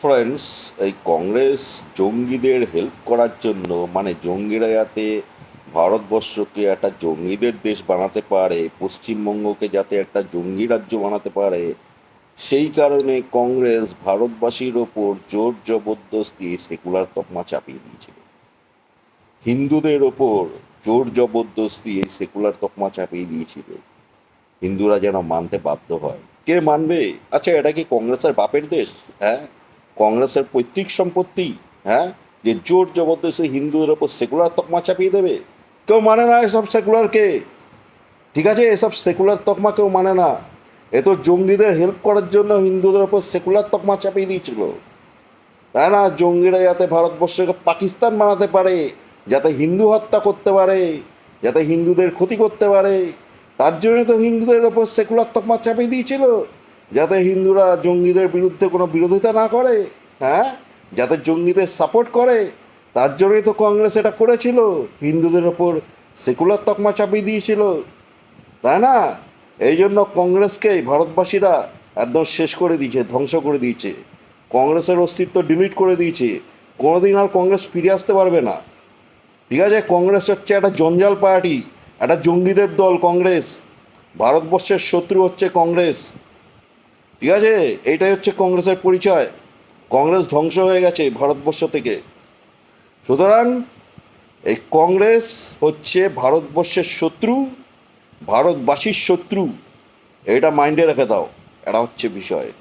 Friends এই কংগ্রেস জঙ্গিদের help করার জন্য মানে জঙ্গিরা যাতে ভারতবর্ষকে একটা জঙ্গিদের দেশ বানাতে পারে, পশ্চিমবঙ্গকে যাতে একটা জঙ্গি রাজ্য বানাতে পারে, সেই কারণে কংগ্রেস ভারতবাসীর ওপর জোর জবরদস্তি সেকুলার তকমা চাপিয়ে দিয়েছিল। হিন্দুদের ওপর জোর জবরদস্তি এই সেকুলার তকমা চাপিয়ে দিয়েছিল। হিন্দুরা যেন মানতে বাধ্য হয়। কে মানবে? আচ্ছা এটা কি কংগ্রেসের বাপের দেশ? হ্যাঁ? কংগ্রেসের পৈতৃক সম্পত্তি হ্যাঁ? যে জোর জবরদস্তি হিন্দুদের ওপর সেকুলার তকমা চাপিয়ে দেবে, কেউ মানে না এসব সেকুলারকে ঠিক আছে? এসব সেকুলার তকমা কেউ মানে না। এ তো জঙ্গিদের হেল্প করার জন্য হিন্দুদের ওপর সেকুলার তকমা চাপিয়ে দিয়েছিল। তাই না? জঙ্গিরা যাতে ভারতবর্ষকে পাকিস্তান বানাতে পারে, যাতে হিন্দু হত্যা করতে পারে, যাতে হিন্দুদের ক্ষতি করতে পারে, তার জন্য তো হিন্দুদের ওপর সেকুলার তকমা চাপিয়ে দিয়েছিল। যাতে হিন্দুরা জঙ্গিদের বিরুদ্ধে কোনো বিরোধিতা না করে হ্যাঁ? যাতে জঙ্গিদের সাপোর্ট করে। তার জন্যই তো কংগ্রেস এটা করেছিল। হিন্দুদের ওপর সেকুলার তকমা চাপিয়ে দিয়েছিল। তাই না? এই জন্য কংগ্রেসকে ভারতবাসীরা একদম শেষ করে দিয়েছে, ধ্বংস করে দিয়েছে। কংগ্রেসের অস্তিত্ব ডিলিট করে দিয়েছে। কোনোদিন আর কংগ্রেস ফিরে আসতে পারবে না। ঠিক আছে, কংগ্রেস হচ্ছে একটা জঞ্জাল পার্টি, একটা জঙ্গিদের দল কংগ্রেস। ভারতবর্ষের শত্রু হচ্ছে কংগ্রেস। ঠিক আছে? এইটাই হচ্ছে কংগ্রেসের পরিচয়। কংগ্রেস ধ্বংস হয়ে গেছে ভারতবর্ষ থেকে। সুতরাং এই কংগ্রেস হচ্ছে ভারতবর্ষের শত্রু, ভারতবাসীর শত্রু। এটা মাইন্ডে রেখে দাও। এটা হচ্ছে বিষয়।